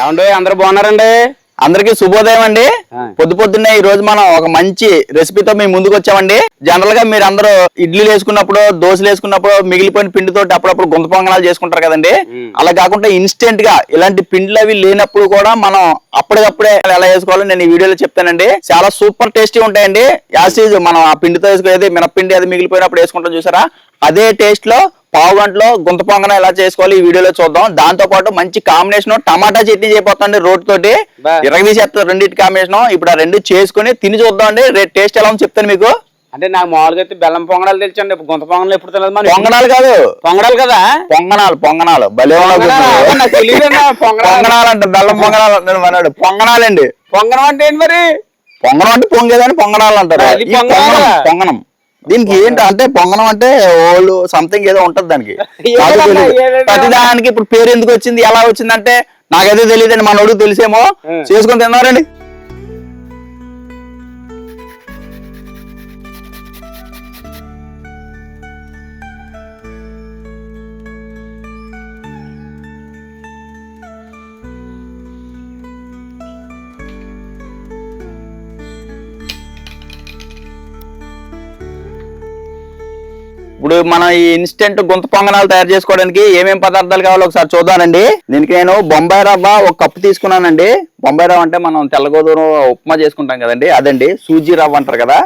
ఏమండి అందరు బాగున్నారండి? అందరికీ శుభోదయం అండి. పొద్దు పొద్దున్నే ఈ రోజు మనం ఒక మంచి రెసిపీతో మేము ముందుకు వచ్చామండి జనరల్గా మీరు అందరూ ఇడ్లీలు వేసుకున్నప్పుడు దోశలు వేసుకున్నప్పుడు మిగిలిపోయిన పిండితో అప్పుడప్పుడు గుంత పొంగనాలు చేసుకుంటారు కదండి. అలా కాకుండా ఇన్స్టెంట్గా ఇలాంటి పిండిలు అవి లేనప్పుడు కూడా మనం అప్పటికప్పుడే ఎలా వేసుకోవాలో నేను ఈ వీడియోలో చెప్తానండి. చాలా సూపర్ టేస్టీ ఉంటాయండి. యాసిడ్ మనం ఆ పిండితో వేసుకునేది మినపిండి అది మిగిలిపోయినప్పుడు వేసుకుంటాం చూసారా? అదే టేస్ట్లో పావు గంటలో గుంత పొంగన ఎలా చేసుకోవాలి ఈ వీడియోలో చూద్దాం. దాంతో పాటు మంచి కాంబినేషన్ టమాటా చట్నీ చేయబోతుంది రోడ్ తోటి. ఇరగదీసేస్తారు రెండింటి కాంబినేషన్ ఇప్పుడు ఆ రెండు చేసుకుని తిని చూద్దాం అండి. రేపు టేస్ట్ ఎలా ఉందో చెప్తాను మీకు. అంటే నాకు మామూలుగా అయితే బెల్లం పొంగడాలు తెలుసండి. గుంత పొంగడాలు ఎప్పుడు తెలియదు మన పొంగనాలు కాదు. పొంగడాలు కదా? పొంగనాలు పొంగనాలు. భలే పొంగనాలా? పొంగనాలు. పొంగనాలు అంటే బెల్లం పొంగనాలు అంటాడు మనవాడు పొంగనాలండి. పొంగడం అంటే ఏంటి మరి? పొంగనం అంటే పొంగేదని పొంగనాలు అంటారు. పొంగనాలా? పొంగనం పొంగనం. దీనికి ఏంటి అంటే పొంగనం అంటే ఓళ్ళు సంథింగ్ ఏదో ఉంటది దానికి. ఏదన్నా, నాకు తెలీదు. ఏదన్నా. ప్రతి దానికి ఇప్పుడు పేరు ఎందుకు వచ్చింది ఎలా వచ్చింది అంటే నాకైతే తెలియదండి మనోడు తెలిసేమో. చేసుకొని తిన్నారండి. ఇప్పుడు మనం ఈ ఇన్స్టెంట్ గుంత పొంగనాలు తయారు చేసుకోవడానికి ఏమేం పదార్థాలు కావాలో ఒకసారి చూద్దానండి దీనికి నేను బొంబాయి రవ్వ ఒక కప్పు తీసుకున్నానండి. బొంబాయి రవ్వ అంటే మనం తెల్లగోదూరం ఉప్మా చేసుకుంటాం కదండి. అదండి సూజీ రవ్వ అంటారు కదా.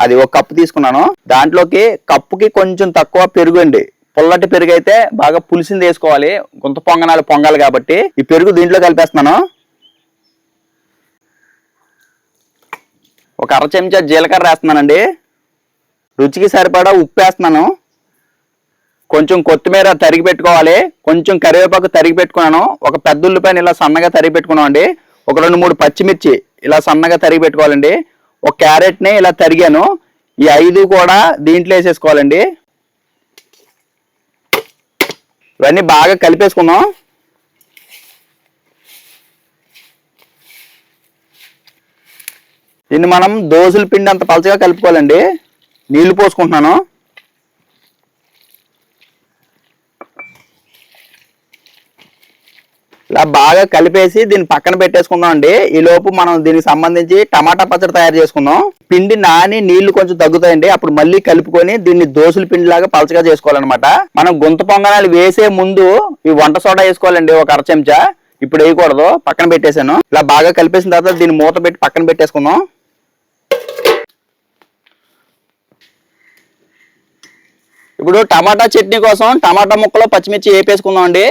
అది ఒక కప్పు తీసుకున్నాను. దాంట్లోకి కప్పుకి కొంచెం తక్కువ పెరుగు అండి. పుల్లటి పెరుగు అయితే బాగా పులిసింది వేసుకోవాలి. గుంత పొంగనాలు పొంగాలి కాబట్టి ఈ పెరుగు దీంట్లో కలిపేస్తున్నాను. ఒక అర చెంచా జీలకర్ర వేస్తున్నానండి. రుచికి సరిపడా ఉప్పు వేస్తున్నాను. కొంచెం కొత్తిమీర తరిగి పెట్టుకోవాలి. కొంచెం కరివేపాకు తరిగి పెట్టుకున్నాను. ఒక పెద్ద ఉల్లిపాయని ఇలా సన్నగా తరిగి పెట్టుకున్నాం అండి ఒక రెండు మూడు పచ్చిమిర్చి ఇలా సన్నగా తరిగి పెట్టుకోవాలండి. ఒక క్యారెట్ని ఇలా తరిగాను. ఈ ఐదు కూడా దీంట్లో వేసేసుకోవాలండి. ఇవన్నీ బాగా కలిపేసుకుందాం. దీన్ని మనం దోసుల పిండి అంత పలచగా కలుపుకోవాలండి. నీళ్ళు పోసుకుంటున్నాను. ఇలా బాగా కలిపేసి దీన్ని పక్కన పెట్టేసుకుందాం అండి ఈ లోపు మనం దీనికి సంబంధించి టమాటా పచ్చడి తయారు చేసుకుందాం. పిండి నాని నీళ్ళు కొంచెం తగ్గుతాయండి. అప్పుడు మళ్ళీ కలుపుకొని దీన్ని దోశల పిండి లాగా పలచగా చేసుకోవాలన్నమాట. మనం గుంత పొంగనాలు వేసే ముందు ఈ వంట సోడా వేసుకోవాలండి ఒక అర చెంచా. ఇప్పుడు వేయకూడదు పక్కన పెట్టేశాను. ఇలా బాగా కలిపేసిన తర్వాత దీన్ని మూత పెట్టి పక్కన పెట్టేసుకుందాం. ఇప్పుడు టమాటా చట్నీ కోసం టమాటా ముక్కలు పచ్చిమిర్చి వేపేసుకుందాం అండి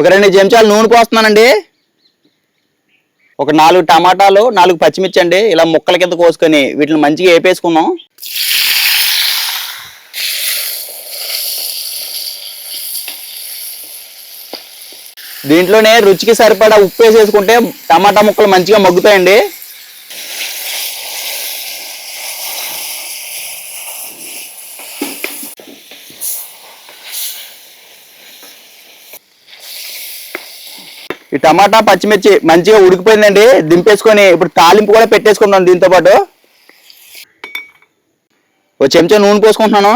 ఒక రెండు చెంచాలు నూనె పోస్తున్నానండి. ఒక నాలుగు టమాటాలు నాలుగు పచ్చిమిర్చి అండి. ఇలా ముక్కల కింద కోసుకొని వీటిని మంచిగా వేపేసుకుందాం దీంట్లోనే రుచికి సరిపడా ఉప్పు వేసేసుకుంటే టమాటా ముక్కలు మంచిగా మగ్గుతాయండి. ఈ టమాటా పచ్చిమిర్చి మంచిగా ఉడికిపోయిందండి. దింపేసుకొని ఇప్పుడు తాలింపు కూడా పెట్టేసుకున్నాను దీంతో పాటు. ఒక చెంచా నూనె పోసుకుంటున్నాను.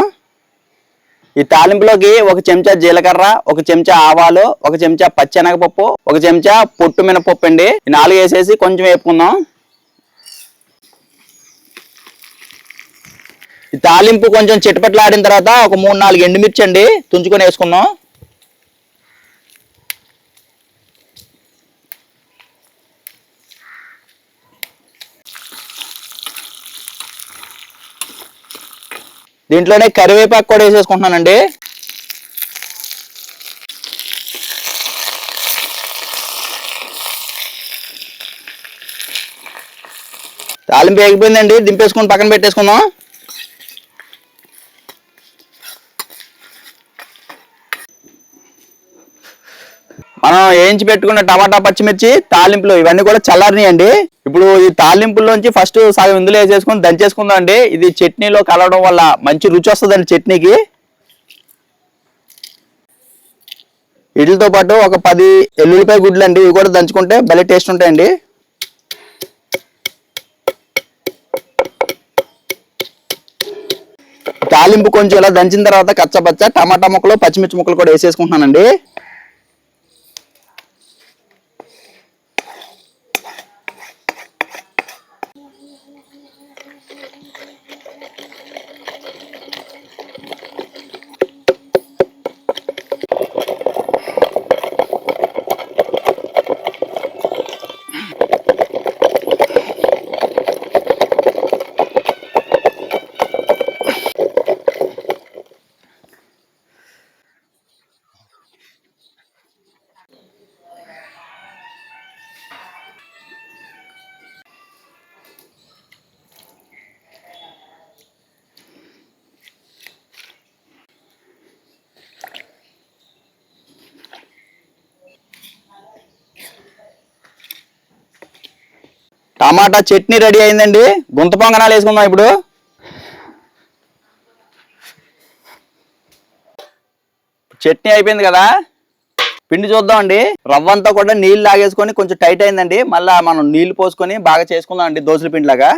ఈ తాలింపులోకి ఒక చెంచా జీలకర్ర ఒక చెంచా ఆవాలు ఒక చెంచా పచ్చెనగపప్పు ఒక చెంచా పొట్టు మినపప్పు అండి. నాలుగు వేసేసి కొంచెం వేపుకుందాం. ఈ తాలింపు కొంచెం చిటపట్లాడిన తర్వాత ఒక మూడు నాలుగు ఎండుమిర్చి అండి తుంచుకొని వేసుకుందాం. దీంట్లోనే కరివేపాకు కూడా వేసేసుకుంటున్నానండి. తాలింపు వేగిపోయిందండి దింపేసుకొని పక్కన పెట్టేసుకుందాం. మనం వేయించి పెట్టుకున్న టమాటా పచ్చిమిర్చి తాలింపులు ఇవన్నీ కూడా చల్లారినాయండి. ఇప్పుడు ఈ తాలింపుల్లోంచి ఫస్ట్ సగం ఇందులో వేసేసుకొని దంచేసుకుందాం అండి. ఇది చట్నీలో కలవడం వల్ల మంచి రుచి వస్తుందండి చట్నీకి. వీటితో పాటు ఒక పది ఎల్లుల్లిపాయ గుడ్లు అండి ఇవి కూడా దంచుకుంటే భలే టేస్ట్ ఉంటాయండి. తాలింపు కొంచెం ఇలా దంచిన తర్వాత కచ్చపచ్చ టమాటా ముక్కలు పచ్చిమిర్చి ముక్కలు కూడా వేసేసుకుంటున్నానండి. టమాటా చట్నీ రెడీ అయిందండి. గుంత పొంగనాలు వేసుకుందాం ఇప్పుడు. చట్నీ అయిపోయింది కదా. పిండి చూద్దామండి. రవ్వ అంతా కూడా నీళ్ళు లాగేసుకొని కొంచెం టైట్ అయిందండి. మళ్ళీ మనం నీళ్ళు పోసుకొని బాగా చేసుకుందాం అండి దోశల పిండిలాగా.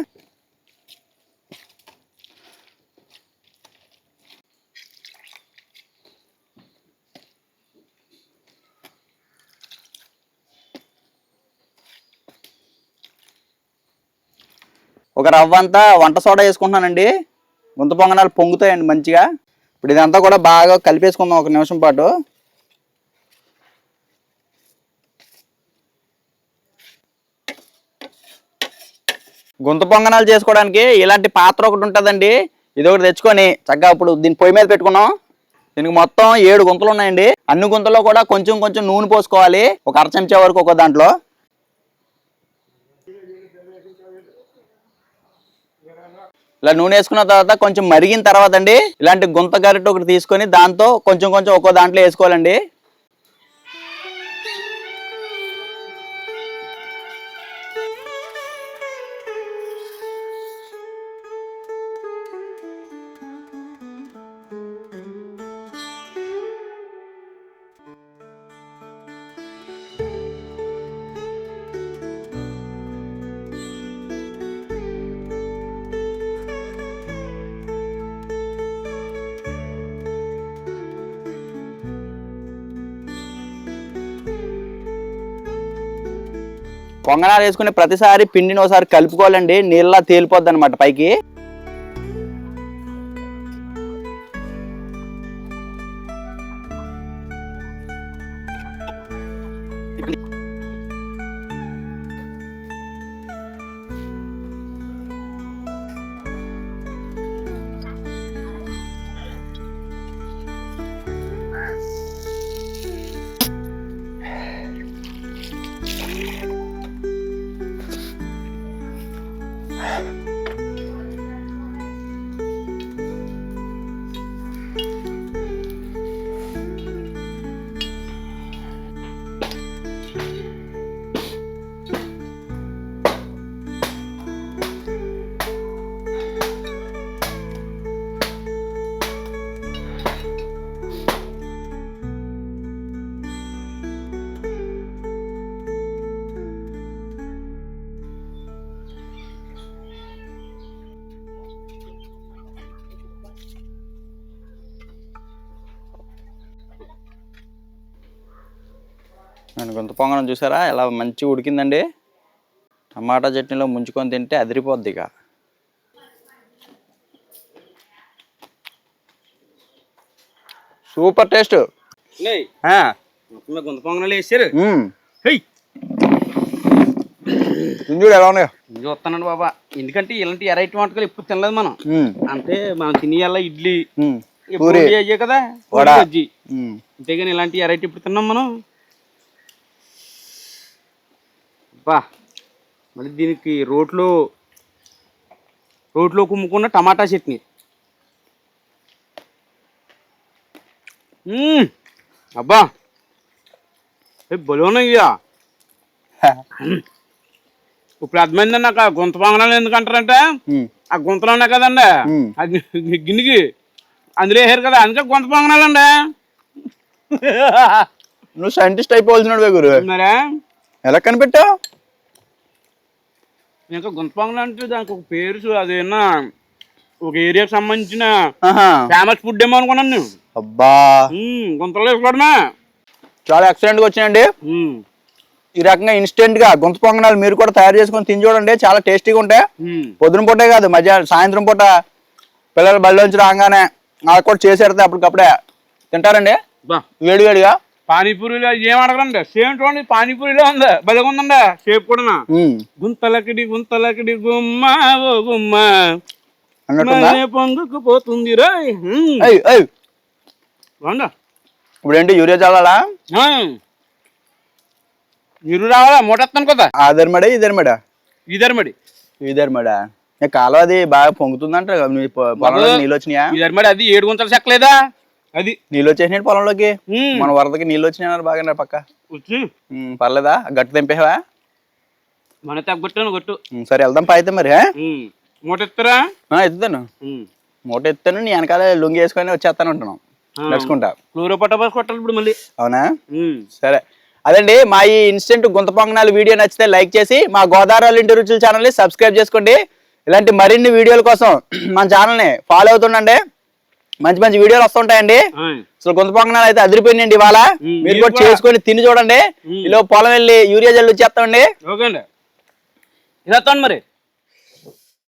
ఒక రవ్వ అంతా వంట సోడా వేసుకుంటున్నానండి. గుంత పొంగనాలు పొంగుతాయండి మంచిగా. ఇప్పుడు ఇదంతా కూడా బాగా కలిపేసుకుందాం ఒక నిమిషం పాటు. గుంత పొంగనాలు చేసుకోవడానికి ఇలాంటి పాత్ర ఒకటి ఉంటుందండి. ఇది ఒకటి తెచ్చుకొని చక్కగా ఇప్పుడు దీన్ని పొయ్యి మీద పెట్టుకున్నాం. దీనికి మొత్తం ఏడు గుంతలు ఉన్నాయండి. అన్ని గుంతల్లో కూడా కొంచెం కొంచెం నూనె పోసుకోవాలి. ఒక అర చెంచా వరకు ఒక దాంట్లో. ఇలా నూనె వేసుకున్న తర్వాత కొంచెం మరిగిన తర్వాత అండి ఇలాంటి గుంత గరిట ఒకటి తీసుకొని దాంతో కొంచెం కొంచెం ఒక్కో దాంట్లో వేసుకోవాలండి. పొంగనాలు వేసుకునే ప్రతిసారి పిండిని ఒకసారి కలుపుకోవాలండి. నీళ్ళ తేలిపోద్ది అనమాట పైకి. నేను గుంత పొంగనం చూసారా? ఎలా మంచి ఉడికిందండి. టమాటా చట్నీలో ముంచుకొని తింటే అదిరిపోద్ది ఇక. Super taste. గుంత పొంగనాలు వేసారు. చూడు ఎలా ఉన్నాయో. చూస్తానండి బాబా. ఎందుకంటే ఇలాంటి ఎరైటీ వంటకాలు ఎప్పుడు తినలేదు మనం. అంటే మనం తినేయాల ఇడ్లీ? పూరి. అయ్యే కదా. అంతేగాని ఇలాంటి ఎరైటీ ఇప్పుడు తిన్నాం మనం? బా మళ్ళీ దీనికి రోట్లో రోట్లో కుమ్ముకున్న టమాటా చట్నీ. అబ్బా. ఏ బలోనయ్యా ఇప్పుడు అర్థమైందండి నాకు? ఆ గుంత పొంగనాలు ఎందుకు అంటారంటే? మ్మ్. ఆ గుంతలు ఉన్నాయి కదండి. గి- గిన్నెకి. అందులో వేసారు కదా అందుకే గుంత పొంగనాలండి నువ్వు సైంటిస్ట్ అయిపోవాల్సినాడు గురు. మరే? ఎలా కనిపెట్టావు? ఇంకా గుంత పొంగల్ అంటే దానికి ఒక పేరు అదేనా ఒక ఏరియాకి సంబంధించిన. ఫేమస్ ఫుడ్ ఏమో అనుకున్నాను నేను. అబ్బా. గుంతలు వేసుకోవడమే చాలా ఎక్సలెంట్గా వచ్చినాయండి. మ్మ్, ఈ రకంగా ఇన్స్టెంట్గా గుంత పొంగనాలు మీరు కూడా తయారు చేసుకొని తిని చూడండి చాలా టేస్టీగా ఉంటాయి. పొద్దున పూటే కాదు మధ్యాహ్నం సాయంత్రం పూట పిల్లలు బళ్ళలోంచి రాగానే నాకు కూడా చేసి పెడితే అప్పటికప్పుడే. తింటారండి? బా. వేడి వేడిగా పానీపూరిలో ఏం అడగరండి సేమ్ చూడండి పానీపూరిలో ఉంది. భలే ఉందండి. షేప్ కూడా గుంతలకిడి గుంతలకిడి గుమ్మ ఓ గుమ్మ. అన్నట్టుందా? మనే పొంగుకు పోతుంది రోయ్ ఇప్పుడు ఏంటి యూరియా చల్లాలా ఆ. మీరు రావాలా? మూటెత్తాను కదా? ఆదర్మడే ఇదర్మడా ఇదర్మడి ఇదర్మడా ఏ కాలువ అది బాగా పొంగుతుందంట పొలంలో నీళ్ళు వచ్చినాయా? ఇదర్మడి అది ఏడు గుంతలు చెక్కలేదా? అది. నీళ్ళు వచ్చేసినాయి పొలంలోకి. మన వరదకి నీళ్ళు వచ్చినాయి పక్క. వచ్చి. పర్లేదా? గట్టు తెంపేవా? మన తగ్గొట్టాను ఉమ్, సరే వెళ్దాం పా అయితే మరి. మూట ఆ, ఎత్తుతాను. మూట ఎత్తాను నీ వెనకాల లుంగి వేసుకొని వచ్చేస్తాను ఉంటున్నాం. నడుచుకుంటా. పట్టబాస్ కొట్టాలి ఇప్పుడు మళ్ళీ. అవునా. సరే. అదండి మా ఈ ఇన్స్టెంట్ గుంత పొంగనాలు వీడియో నచ్చితే లైక్ చేసి మా గోదావరి ఇంటి రుచుల ఛానల్ని సబ్స్క్రైబ్ చేసుకోండి. ఇలాంటి మరిన్ని వీడియోల కోసం మన ఛానల్ని ఫాలో అవుతుండండి. మంచి మంచి వీడియోలు వస్తుంటాయండి. అసలు గుంత పొంగనాలు అయితే అదిరిపోయినాయండి ఇవాళ మీరు కూడా. చేసుకొని తిని చూడండి. ఇలా పొలం వెళ్ళి యూరియా జల్లు వచ్చేస్తామండి ఓకే అండి ఇలా మరి